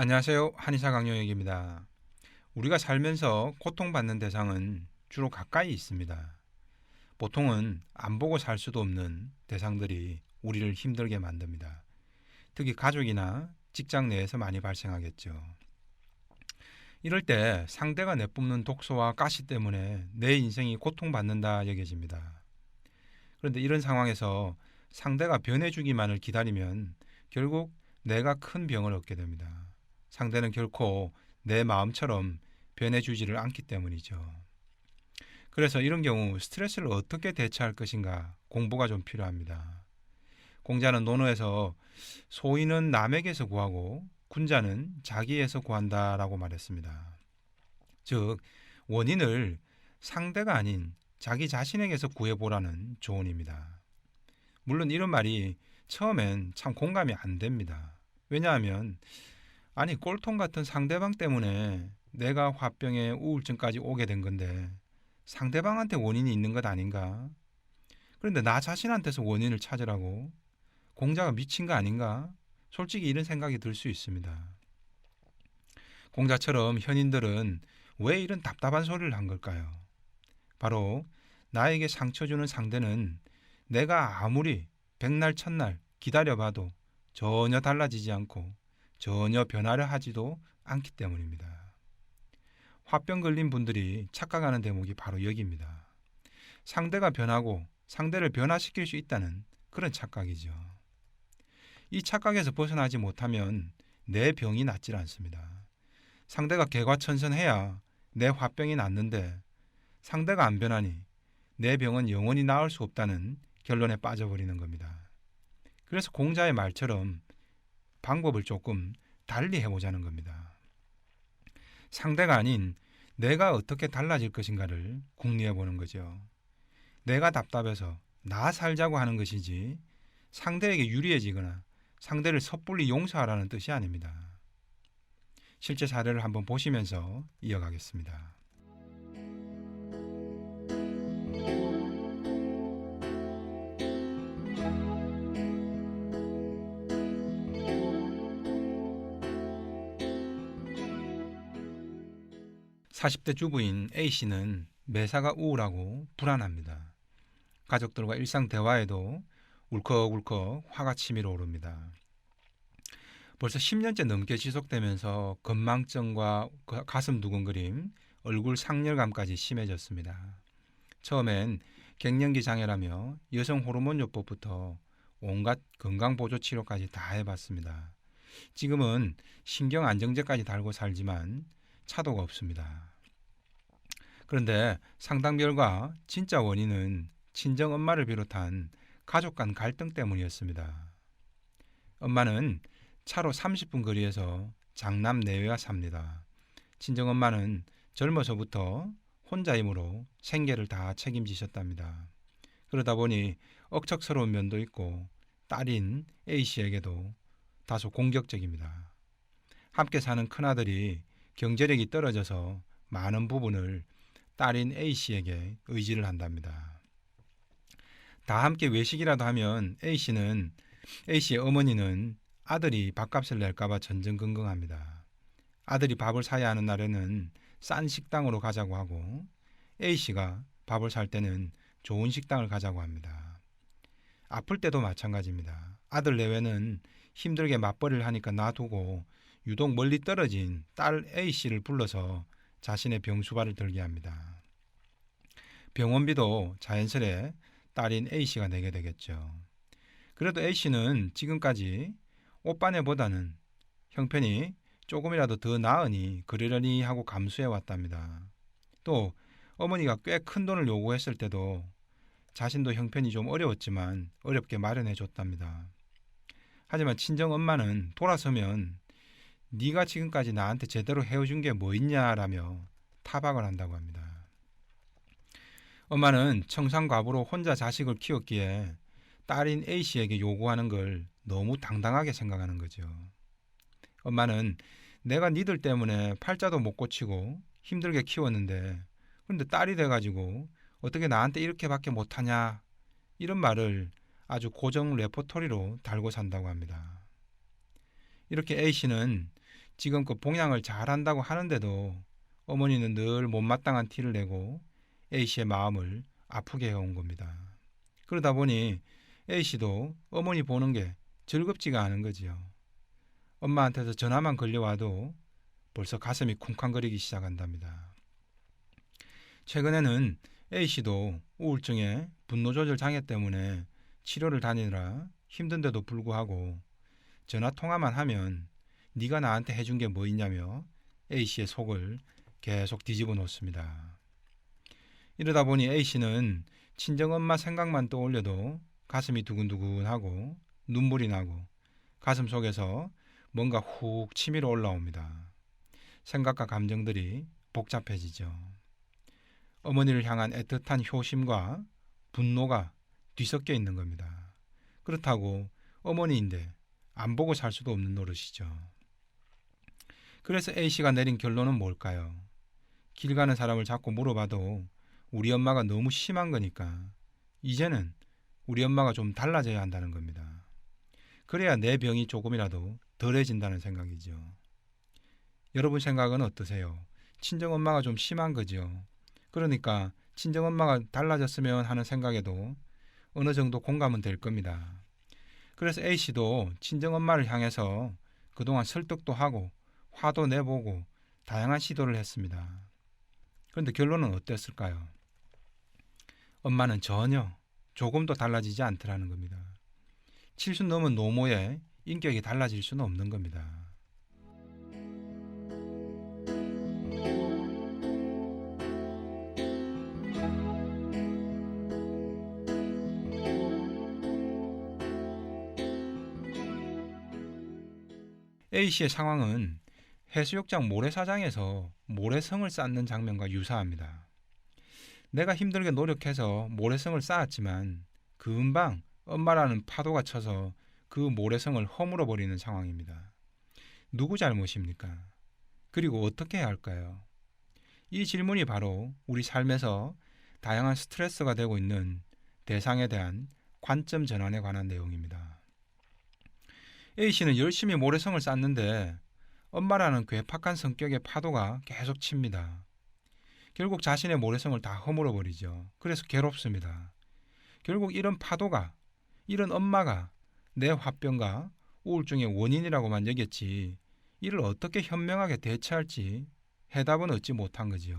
안녕하세요. 한의사 강용혁입니다. 우리가 살면서 고통받는 대상은 주로 가까이 있습니다. 보통은 안 보고 살 수도 없는 대상들이 우리를 힘들게 만듭니다. 특히 가족이나 직장 내에서 많이 발생하겠죠. 이럴 때 상대가 내뿜는 독소와 가시 때문에 내 인생이 고통받는다 여겨집니다. 그런데 이런 상황에서 상대가 변해주기만을 기다리면 결국 내가 큰 병을 얻게 됩니다. 상대는 결코 내 마음처럼 변해주지를 않기 때문이죠. 그래서 이런 경우 스트레스를 어떻게 대처할 것인가 공부가 좀 필요합니다. 공자는 논어에서 소인은 남에게서 구하고 군자는 자기에서 구한다라고 말했습니다. 즉 원인을 상대가 아닌 자기 자신에게서 구해보라는 조언입니다. 물론 이런 말이 처음엔 참 공감이 안 됩니다. 왜냐하면 아니 꼴통 같은 상대방 때문에 내가 화병에 우울증까지 오게 된 건데 상대방한테 원인이 있는 것 아닌가? 그런데 나 자신한테서 원인을 찾으라고 공자가 미친 거 아닌가? 솔직히 이런 생각이 들 수 있습니다. 공자처럼 현인들은 왜 이런 답답한 소리를 한 걸까요? 바로 나에게 상처 주는 상대는 내가 아무리 백날 첫날 기다려봐도 전혀 달라지지 않고 전혀 변화를 하지도 않기 때문입니다. 화병 걸린 분들이 착각하는 대목이 바로 여기입니다. 상대가 변하고 상대를 변화시킬 수 있다는 그런 착각이죠. 이 착각에서 벗어나지 못하면 내 병이 낫질 않습니다. 상대가 개과천선해야 내 화병이 낫는데 상대가 안 변하니 내 병은 영원히 나을 수 없다는 결론에 빠져버리는 겁니다. 그래서 공자의 말처럼 방법을 조금 달리 해보자는 겁니다. 상대가 아닌 내가 어떻게 달라질 것인가를 궁리해 보는 거죠. 내가 답답해서 나 살자고 하는 것이지 상대에게 유리해지거나 상대를 섣불리 용서하라는 뜻이 아닙니다. 실제 사례를 한번 보시면서 이어가겠습니다. 40대 주부인 A씨는 매사가 우울하고 불안합니다. 가족들과 일상 대화에도 울컥울컥 화가 치밀어 오릅니다. 벌써 10년째 넘게 지속되면서 건망증과 가슴 두근거림, 얼굴 상열감까지 심해졌습니다. 처음엔 갱년기 장애라며 여성 호르몬 요법부터 온갖 건강 보조 치료까지 다 해봤습니다. 지금은 신경 안정제까지 달고 살지만 차도가 없습니다. 그런데 상당별과 진짜 원인은 친정 엄마를 비롯한 가족 간 갈등 때문이었습니다. 엄마는 차로 30분 거리에서 장남 내외와 삽니다. 친정 엄마는 젊어서부터 혼자 힘으로 생계를 다 책임지셨답니다. 그러다 보니 억척스러운 면도 있고 딸인 A씨에게도 다소 공격적입니다. 함께 사는 큰아들이 경제력이 떨어져서 많은 부분을 딸인 A씨에게 의지를 한답니다. 다 함께 외식이라도 하면 A씨는 A씨의 어머니는 아들이 밥값을 낼까봐 전전긍긍합니다. 아들이 밥을 사야 하는 날에는 싼 식당으로 가자고 하고 A씨가 밥을 살 때는 좋은 식당을 가자고 합니다. 아플 때도 마찬가지입니다. 아들 내외는 힘들게 맞벌이를 하니까 놔두고 유독 멀리 떨어진 딸 A씨를 불러서 자신의 병수발을 들게 합니다. 병원비도 자연스레 딸인 A씨가 내게 되겠죠. 그래도 A씨는 지금까지 오빠네보다는 형편이 조금이라도 더 나으니 그러려니 하고 감수해 왔답니다. 또 어머니가 꽤 큰 돈을 요구했을 때도 자신도 형편이 좀 어려웠지만 어렵게 마련해 줬답니다. 하지만 친정 엄마는 돌아서면 네가 지금까지 나한테 제대로 해준 게 뭐 있냐라며 타박을 한다고 합니다. 엄마는 청산과부로 혼자 자식을 키웠기에 딸인 A씨에게 요구하는 걸 너무 당당하게 생각하는 거죠. 엄마는 내가 니들 때문에 팔자도 못 고치고 힘들게 키웠는데 그런데 딸이 돼가지고 어떻게 나한테 이렇게밖에 못하냐 이런 말을 아주 고정 레포토리로 달고 산다고 합니다. 이렇게 A씨는 지금껏 봉양을 잘한다고 하는데도 어머니는 늘 못마땅한 티를 내고 A씨의 마음을 아프게 해온 겁니다. 그러다 보니 A씨도 어머니 보는 게 즐겁지가 않은 거지요. 엄마한테서 전화만 걸려와도 벌써 가슴이 쿵쾅거리기 시작한답니다. 최근에는 A씨도 우울증에 분노조절 장애 때문에 치료를 다니느라 힘든데도 불구하고 전화 통화만 하면 네가 나한테 해준 게 뭐 있냐며 A씨의 속을 계속 뒤집어 놓습니다. 이러다 보니 A씨는 친정엄마 생각만 떠올려도 가슴이 두근두근하고 눈물이 나고 가슴 속에서 뭔가 훅 치밀어 올라옵니다. 생각과 감정들이 복잡해지죠. 어머니를 향한 애틋한 효심과 분노가 뒤섞여 있는 겁니다. 그렇다고 어머니인데 안 보고 살 수도 없는 노릇이죠. 그래서 A씨가 내린 결론은 뭘까요? 길 가는 사람을 자꾸 물어봐도 우리 엄마가 너무 심한 거니까 이제는 우리 엄마가 좀 달라져야 한다는 겁니다. 그래야 내 병이 조금이라도 덜해진다는 생각이죠. 여러분 생각은 어떠세요? 친정 엄마가 좀 심한 거죠. 그러니까 친정 엄마가 달라졌으면 하는 생각에도 어느 정도 공감은 될 겁니다. 그래서 A씨도 친정 엄마를 향해서 그동안 설득도 하고 화도 내보고 다양한 시도를 했습니다. 그런데 결론은 어땠을까요? 엄마는 전혀 조금도 달라지지 않더라는 겁니다. 70 넘은 노모의 인격이 달라질 수는 없는 겁니다. A씨의 상황은 해수욕장 모래사장에서 모래성을 쌓는 장면과 유사합니다. 내가 힘들게 노력해서 모래성을 쌓았지만 금방 엄마라는 파도가 쳐서 그 모래성을 허물어 버리는 상황입니다. 누구 잘못입니까? 그리고 어떻게 해야 할까요? 이 질문이 바로 우리 삶에서 다양한 스트레스가 되고 있는 대상에 대한 관점 전환에 관한 내용입니다. A씨는 열심히 모래성을 쌓는데 엄마라는 괴팍한 성격의 파도가 계속 칩니다. 결국 자신의 모래성을 다 허물어 버리죠. 그래서 괴롭습니다. 결국 이런 파도가, 이런 엄마가 내 화병과 우울증의 원인이라고만 여겼지, 이를 어떻게 현명하게 대처할지 해답은 얻지 못한 거지요.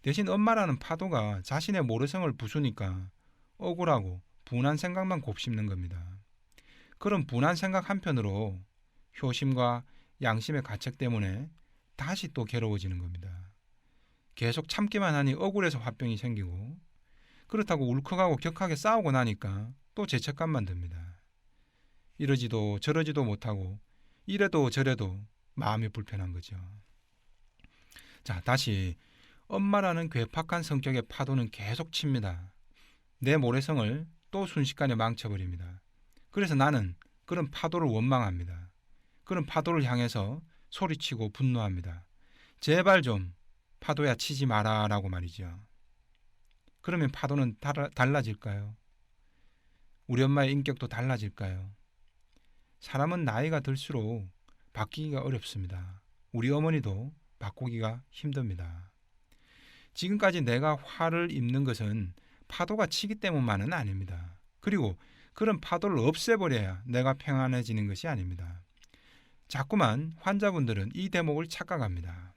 대신 엄마라는 파도가 자신의 모래성을 부수니까 억울하고 분한 생각만 곱씹는 겁니다. 그런 분한 생각 한편으로 효심과 양심의 가책 때문에 다시 또 괴로워지는 겁니다. 계속 참기만 하니 억울해서 화병이 생기고 그렇다고 울컥하고 격하게 싸우고 나니까 또 죄책감만 듭니다. 이러지도 저러지도 못하고 이래도 저래도 마음이 불편한 거죠. 자, 다시 엄마라는 괴팍한 성격의 파도는 계속 칩니다. 내 모래성을 또 순식간에 망쳐버립니다. 그래서 나는 그런 파도를 원망합니다. 그런 파도를 향해서 소리치고 분노합니다. 제발 좀 파도야 치지 마라 라고 말이죠. 그러면 파도는 달라질까요? 우리 엄마의 인격도 달라질까요? 사람은 나이가 들수록 바뀌기가 어렵습니다. 우리 어머니도 바꾸기가 힘듭니다. 지금까지 내가 화를 입는 것은 파도가 치기 때문만은 아닙니다. 그리고 그런 파도를 없애버려야 내가 평안해지는 것이 아닙니다. 자꾸만 환자분들은 이 대목을 착각합니다.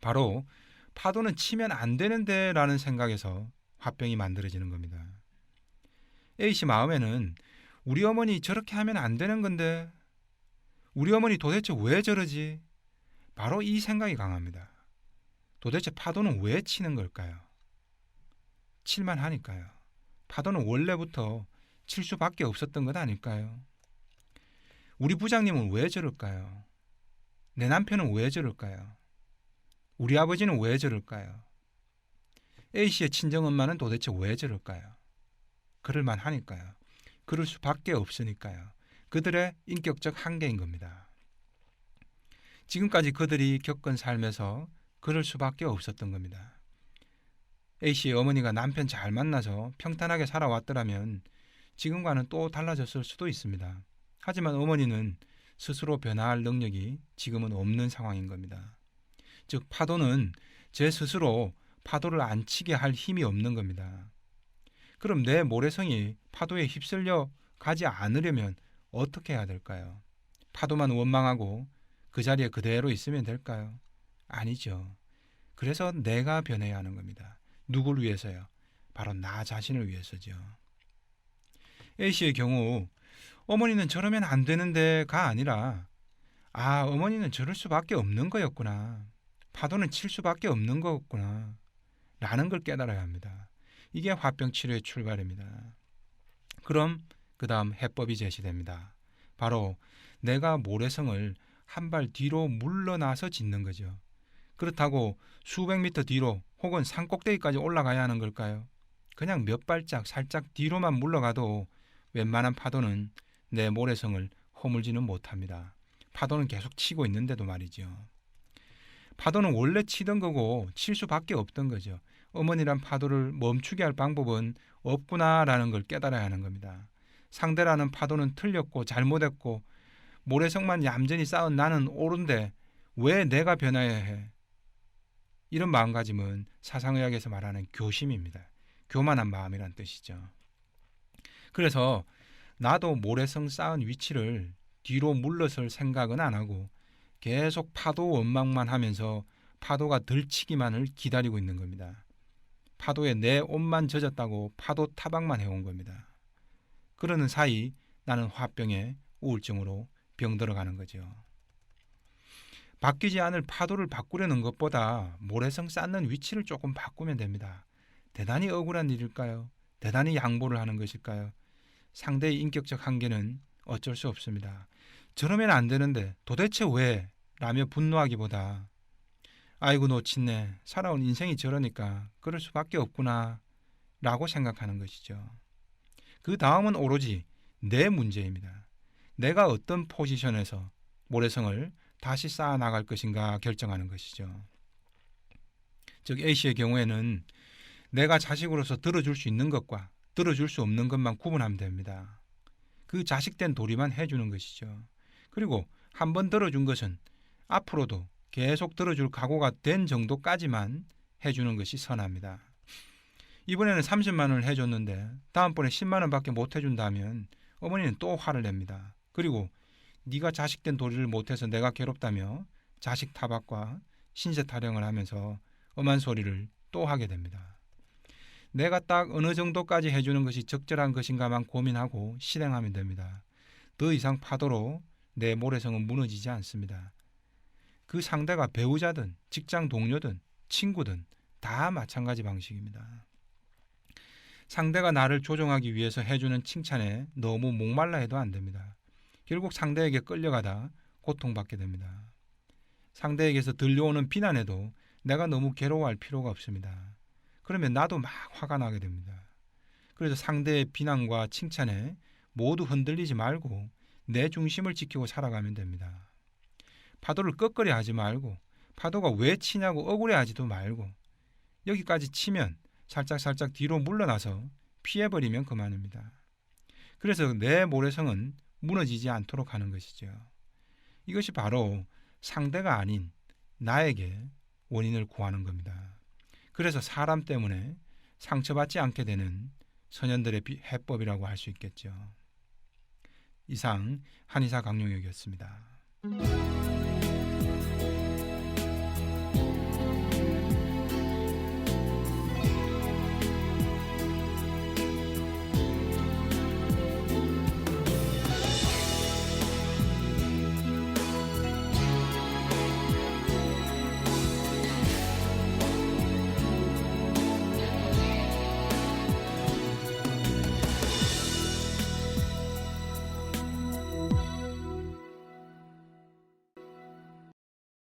바로 파도는 치면 안 되는데 라는 생각에서 화병이 만들어지는 겁니다. A씨 마음에는 우리 어머니 저렇게 하면 안 되는 건데 우리 어머니 도대체 왜 저러지? 바로 이 생각이 강합니다. 도대체 파도는 왜 치는 걸까요? 칠만 하니까요. 파도는 원래부터 칠 수밖에 없었던 것 아닐까요? 우리 부장님은 왜 저럴까요? 내 남편은 왜 저럴까요? 우리 아버지는 왜 저럴까요? A씨의 친정엄마는 도대체 왜 저럴까요? 그럴만 하니까요. 그럴 수밖에 없으니까요. 그들의 인격적 한계인 겁니다. 지금까지 그들이 겪은 삶에서 그럴 수밖에 없었던 겁니다. A씨의 어머니가 남편 잘 만나서 평탄하게 살아왔더라면 지금과는 또 달라졌을 수도 있습니다. 하지만 어머니는 스스로 변화할 능력이 지금은 없는 상황인 겁니다. 즉 파도는 제 스스로 파도를 안 치게 할 힘이 없는 겁니다. 그럼 내 모래성이 파도에 휩쓸려 가지 않으려면 어떻게 해야 될까요? 파도만 원망하고 그 자리에 그대로 있으면 될까요? 아니죠. 그래서 내가 변해야 하는 겁니다. 누굴 위해서요? 바로 나 자신을 위해서죠. A씨의 경우 어머니는 저러면 안 되는데가 아니라 아 어머니는 저럴 수밖에 없는 거였구나. 파도는 칠 수밖에 없는 거였구나. 라는 걸 깨달아야 합니다. 이게 화병 치료의 출발입니다. 그럼 그 다음 해법이 제시됩니다. 바로 내가 모래성을 한 발 뒤로 물러나서 짓는 거죠. 그렇다고 수백 미터 뒤로 혹은 산 꼭대기까지 올라가야 하는 걸까요? 그냥 몇 발짝 살짝 뒤로만 물러가도 웬만한 파도는 내 모래성을 허물지는 못합니다. 파도는 계속 치고 있는데도 말이죠. 파도는 원래 치던 거고 칠 수밖에 없던 거죠. 어머니란 파도를 멈추게 할 방법은 없구나라는 걸 깨달아야 하는 겁니다. 상대라는 파도는 틀렸고 잘못했고 모래성만 얌전히 쌓은 나는 옳은데 왜 내가 변해야 해? 이런 마음가짐은 사상의학에서 말하는 교심입니다. 교만한 마음이란 뜻이죠. 그래서 나도 모래성 쌓은 위치를 뒤로 물러설 생각은 안 하고 계속 파도 원망만 하면서 파도가 덜치기만을 기다리고 있는 겁니다. 파도에 내 옷만 젖었다고 파도 타박만 해온 겁니다. 그러는 사이 나는 화병에 우울증으로 병들어 가는 거죠. 바뀌지 않을 파도를 바꾸려는 것보다 모래성 쌓는 위치를 조금 바꾸면 됩니다. 대단히 억울한 일일까요? 대단히 양보를 하는 것일까요? 상대의 인격적 한계는 어쩔 수 없습니다. 저러면 안 되는데 도대체 왜? 라며 분노하기보다 아이고 놓친네 살아온 인생이 저러니까 그럴 수밖에 없구나 라고 생각하는 것이죠. 그 다음은 오로지 내 문제입니다. 내가 어떤 포지션에서 모래성을 다시 쌓아 나갈 것인가 결정하는 것이죠. 즉 A씨의 경우에는 내가 자식으로서 들어줄 수 있는 것과 들어줄 수 없는 것만 구분하면 됩니다. 그 자식된 도리만 해주는 것이죠. 그리고 한 번 들어준 것은 앞으로도 계속 들어줄 각오가 된 정도까지만 해주는 것이 선합니다. 이번에는 30만 원을 해줬는데 다음번에 10만 원밖에 못 해준다면 어머니는 또 화를 냅니다. 그리고 네가 자식된 도리를 못해서 내가 괴롭다며 자식 타박과 신세 타령을 하면서 엄한 소리를 또 하게 됩니다. 내가 딱 어느 정도까지 해주는 것이 적절한 것인가만 고민하고 실행하면 됩니다. 더 이상 파도로 내 모래성은 무너지지 않습니다. 그 상대가 배우자든 직장 동료든 친구든 다 마찬가지 방식입니다. 상대가 나를 조종하기 위해서 해주는 칭찬에 너무 목말라 해도 안 됩니다. 결국 상대에게 끌려가다 고통받게 됩니다. 상대에게서 들려오는 비난에도 내가 너무 괴로워할 필요가 없습니다. 그러면 나도 막 화가 나게 됩니다. 그래서 상대의 비난과 칭찬에 모두 흔들리지 말고 내 중심을 지키고 살아가면 됩니다. 파도를 끄끄려 하지 말고 파도가 왜 치냐고 억울해 하지도 말고 여기까지 치면 살짝살짝 살짝 뒤로 물러나서 피해버리면 그만입니다. 그래서 내 모래성은 무너지지 않도록 하는 것이죠. 이것이 바로 상대가 아닌 나에게 원인을 구하는 겁니다. 그래서 사람 때문에 상처받지 않게 되는 선현들의 해법이라고 할 수 있겠죠. 이상 한의사 강용혁이었습니다.